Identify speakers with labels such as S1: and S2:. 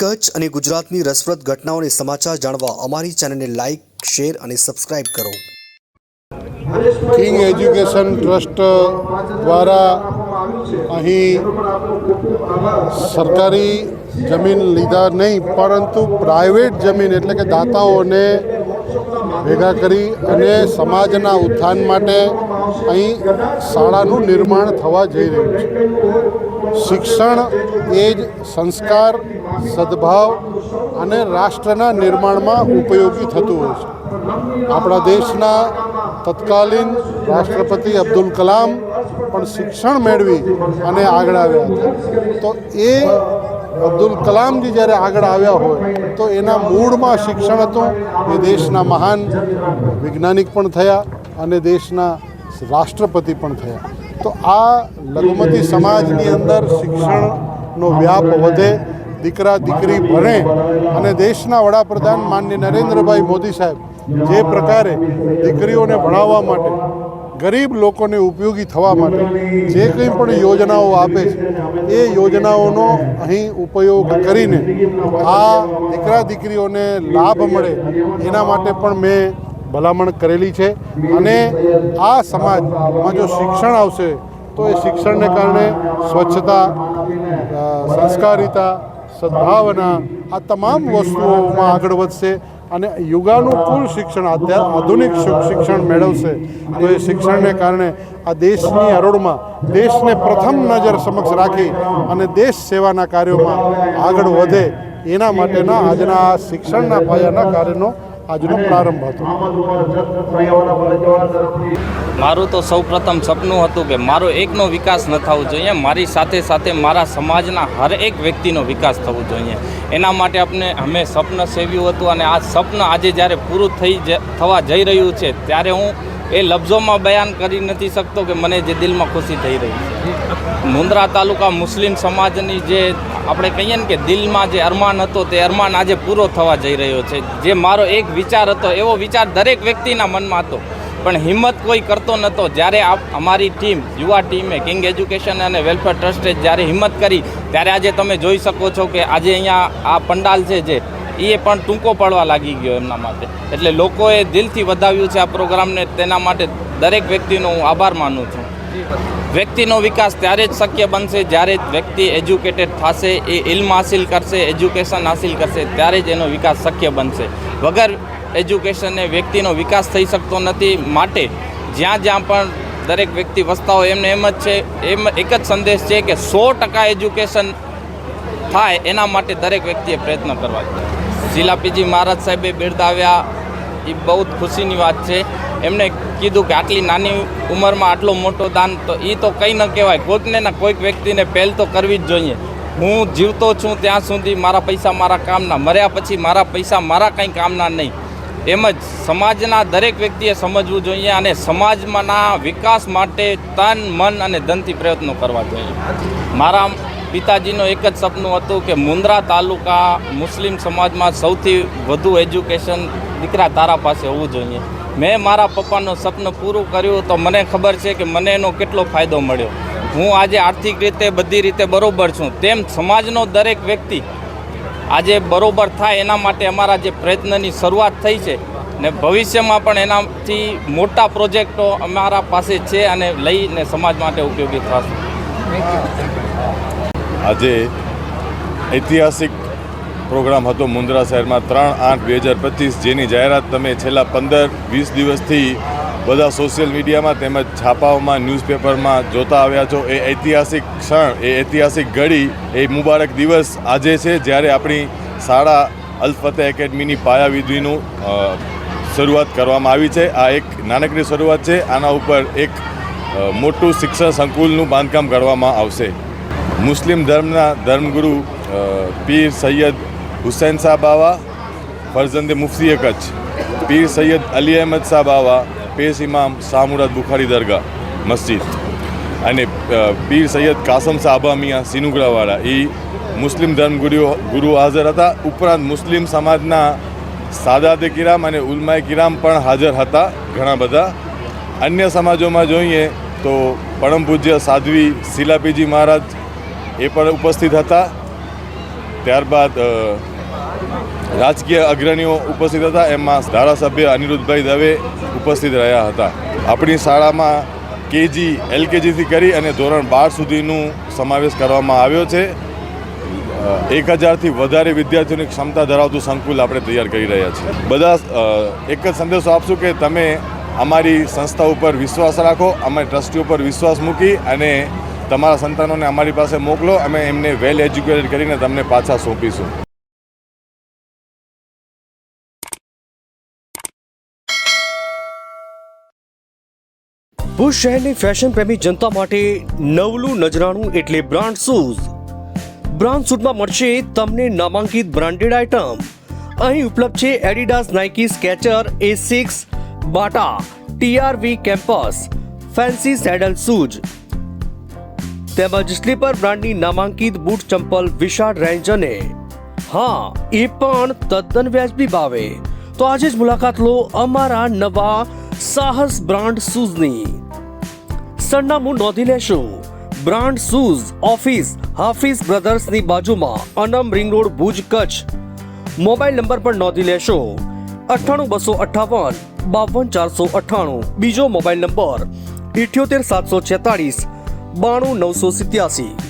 S1: કચ્છ અને ગુજરાતની રસપ્રદ ઘટનાઓને સમાચાર જાણવા અમારી ચેનલને લાઇક, શેર અને સબસ્ક્રાઇબ કરો.
S2: કિંગ એજ્યુકેશન ટ્રસ્ટ દ્વારા અહીં સરકારી જમીન લીધા નહીં, પરંતુ પ્રાઇવેટ જમીન એટલે કે દાતાઓને ભેગા કરી અને સમાજના ઉત્થાન માટે અહીં શાળાનું નિર્માણ થવા જઈ રહ્યું છે. શિક્ષણ એ જ સંસ્કાર સદભાવ અને રાષ્ટ્રના નિર્માણમાં ઉપયોગી થતું હોય છે. આપણા દેશના તત્કાલીન રાષ્ટ્રપતિ અબ્દુલ કલામ પણ શિક્ષણ મેળવી અને આગળ આવ્યા હતા. તો એ અબ્દુલ કલામજી જ્યારે આગળ આવ્યા હોય, તો એના મૂળમાં શિક્ષણ હતું. એ દેશના મહાન વૈજ્ઞાનિક પણ થયા અને દેશના રાષ્ટ્રપતિ પણ થયા. તો આ લઘુમતી સમાજની અંદર શિક્ષણનો વ્યાપ વધે દીકરા, દીકરી ભણે અને દેશના વડાપ્રધાન માનની નરેન્દ્રભાઈ મોદી સાહેબ જે પ્રકારે દીકરીઓને ભણાવવા માટે, ગરીબ લોકોને ઉપયોગી થવા માટે જે કંઈ પણ યોજનાઓ આપે છે, એ યોજનાઓનો અહીં ઉપયોગ કરીને આ દીકરા, દીકરીઓને લાભ મળે એના માટે પણ મેં ભલામણ કરેલી છે. અને આ સમાજમાં જો શિક્ષણ આવશે, તો એ શિક્ષણને કારણે સ્વચ્છતા સંસ્કારિતા સદભાવના આ તમામ વસ્તુઓમાં આગળ વધશે અને યુગાનુકૂળ શિક્ષણ, આધ્યા, આધુનિક શિક્ષણ મેળવશે. તો એ શિક્ષણને કારણે આ દેશની હરોળમાં દેશને પ્રથમ નજર સમક્ષ રાખી અને દેશ સેવાના કાર્યોમાં આગળ વધે એના માટેના આજના શિક્ષણના પાયાના કાર્યનો આજનો પ્રારંભ હતો.
S3: મારું તો સૌ પ્રથમ સપનું હતું કે મારો એકનો વિકાસ ન થવો જોઈએ, મારી સાથે સાથે મારા સમાજના હર એક વ્યક્તિનો વિકાસ થવો જોઈએ. એના માટે આપણે, અમે સપન સેવ્યું હતું અને આ સપન આજે જ્યારે પૂરું થઈ થવા જઈ રહ્યું છે, ત્યારે હું એ લફ્ઝોમાં બયાન કરી નથી શકતો કે મને જે દિલમાં ખુશી થઈ રહી છે. મુંદ્રા તાલુકા મુસ્લિમ સમાજની જે આપણે કહીએ ને કે દિલમાં જે અરમાન હતો તે અરમાન આજે પૂરો થવા જઈ રહ્યો છે. જે મારો એક વિચાર હતો, એવો વિચાર દરેક વ્યક્તિના મનમાં હતો. પણ હિંમત કોઈ કરતો નહોતો જ્યારે અમારી ટીમ, યુવા ટીમે, કિંગ એજ્યુકેશન અને વેલફેર ટ્રસ્ટે જ્યારે હિંમત કરી, ત્યારે આજે તમે જોઈ શકો છો કે આજે અહીંયા આ પંડાલ છે જે એ પણ ટૂંકો પડવા લાગી ગયો એમના માટે. એટલે લોકોએ દિલથી વધાવ્યું છે આ પ્રોગ્રામને તેના માટે દરેક વ્યક્તિનો હું આભાર માનું છું. વ્યક્તિનો વિકાસ ત્યારે જ શક્ય બનશે જ્યારે જ વ્યક્તિ એજ્યુકેટેડ થશે એ ઇલ્મ હાસિલ કરશે એજ્યુકેશન હાસિલ કરશે ત્યારે જ એનો વિકાસ શક્ય બનશે. વગર એજ્યુકેશનને વ્યક્તિનો વિકાસ થઈ શકતો નથી માટે જ્યાં જ્યાં પણ દરેક વ્યક્તિ વસતા હોય એમને એમ જ છે એમ એક જ સંદેશ છે કે સો ટકા એજ્યુકેશન થાય એના માટે દરેક વ્યક્તિએ પ્રયત્ન કરવા જોઈએ. શીલા મહારાજ સાહેબે બિરદાવ્યા એ બહુ જ ખુશીની વાત છે. એમણે કીધું કે આટલી નાની ઉંમરમાં આટલો મોટો દાન તો એ તો કંઈ ન કહેવાય. કોઈકને ના કોઈક વ્યક્તિને પહેલ તો કરવી જ જોઈએ. હું જીવતો છું ત્યાં સુધી મારા પૈસા મારા કામના. મર્યા પછી મારા પૈસા મારા કંઈ કામના નહીં. એમ જ સમાજના દરેક વ્યક્તિએ સમજવું જોઈએ અને સમાજમાંના વિકાસ માટે તન, મન અને ધનથી પ્રયત્નો કરવા જોઈએ. મારા પિતાજીનું એક જ સપનું હતું કે મુન્દ્રા તાલુકા મુસ્લિમ સમાજમાં સૌથી વધુ એજ્યુકેશન દીકરા તારા પાસે હોવું જોઈએ. મેં મારા પપ્પાનું સપનું પૂરું કર્યું તો મને ખબર છે કે મને એનો કેટલો ફાયદો મળ્યો. હું આજે આર્થિક રીતે બધી રીતે બરોબર છું. તેમ સમાજનો દરેક વ્યક્તિ આજે બરોબર થાય એના માટે અમારા જે પ્રયત્નની શરૂઆત થઈ છે ને ભવિષ્યમાં પણ એનાથી મોટા પ્રોજેક્ટો અમારા પાસે છે અને લઈને સમાજ માટે ઉપયોગી થશે
S4: આજે ઐતિહાસિક પ્રોગ્રામ હતો મુન્દ્રા શહેરમાં ત્રણ આઠ બે હજાર પચીસ જેની જાહેરાત તમે છેલ્લા પંદર, વીસ દિવસથી બધા સોશિયલ મીડિયામાં તેમજ છાપાઓમાં, ન્યૂઝપેપરમાં જોતા આવ્યા છો. એ ઐતિહાસિક ક્ષણ, એ ઐતિહાસિક ઘડી, એ મુબારક દિવસ આજે છે જ્યારે આપણી શાળા અલફતે એકેડમીની પાયાવિધિનું શરૂઆત કરવામાં આવી છે. આ એક નાનકડી શરૂઆત છે. આના ઉપર એક મોટું શિક્ષણ સંકુલનું બાંધકામ કરવામાં આવશે. મુસ્લિમ ધર્મના ધર્મગુરુ પીર સૈયદ હુસૈન શાહ બાવા ફરજંદે મુફ્તી કચ્છ પીર સૈયદ અલી અહેમદ શાહ બાવા પેશ ઇમામ શાહમુરાદ બુખારી દરગાહ, મસ્જિદ. અને પીર સૈયદ કાસમ શાહ આબા મિયા સિનુગરાવાળા એ મુસ્લિમ ધર્મગુરુઓ, ગુરુ હાજર હતા. ઉપરાંત મુસ્લિમ સમાજના સાદાતે કિરામ અને ઉલમાએ કિરામ પણ હાજર હતા ઘણા બધા. અન્ય સમાજોમાં જોઈએ તો પરમ પૂજ્ય સાધ્વી શિલાપીજી મહારાજ એ પણ ઉપસ્થિત હતા. ત્યારબાદ રાજકીય અગ્રણીઓ ઉપસ્થિત હતા. એમાં ધારાસભ્ય અનિરુદ્ધભાઈ દવે ઉપસ્થિત રહ્યા હતા. આપણી શાળામાં કેજી, એલકેજીથી કરી અને ધોરણ બાર સુધીનું સમાવેશ કરવામાં આવ્યો છે. એક હજારથી વધારે વિદ્યાર્થીઓની ક્ષમતા ધરાવતું સંકુલ આપણે તૈયાર કરી રહ્યા છીએ. બધા એક જ સંદેશો આપશું કે તમે અમારી સંસ્થા ઉપર વિશ્વાસ રાખો, અમારી ટ્રસ્ટી ઉપર વિશ્વાસ મૂકી અને તમારા સંતાનોને અમારી પાસે મોકલો, અમે એમને વેલ એજ્યુકેટેડ કરીને તમને પાછા સોંપીશું.
S1: ભુજ શહેરની ફેશન પ્રેમી જનતા માટે નવલું નજરાણું એટલે બ્રાન્ડ શૂઝ બ્રાન્ડ શૂટમાં મળશે તમને નામાંકિત બ્રાન્ડેડ આઇટમ અહીં ઉપલબ્ધ છે Adidas Nike Skechers Asics Bata TRV campus fancy sandal shoes તેમજ સ્લીપર બ્રાન્ડની નામાંકિત બૂટ ચંપલ વિશાળ રેન્જ અને હા, એ પણ તદ્દન વ્યાજબી ભાવે. તો આજે જ મુલાકાત લો અમારા નવા સાહસ બ્રાન્ડ શૂઝની. સરનામું નોંધી લેશો. બ્રાન્ડ શૂઝ ઓફિસ હાફિઝ બ્રધર્સની બાજુમાં Anam ring road Bhuj Kutch. Mobile number પણ નોંધી લેશો. અઠ્ઠાણું બસો અઠ્ઠાવન બાવન ચારસો અઠ્ઠાણું. બીજો મોબાઈલ નંબર ઇઠ્યોતેર સાતસો છેતાળીસ. બાણું નવસો સિત્યાસી.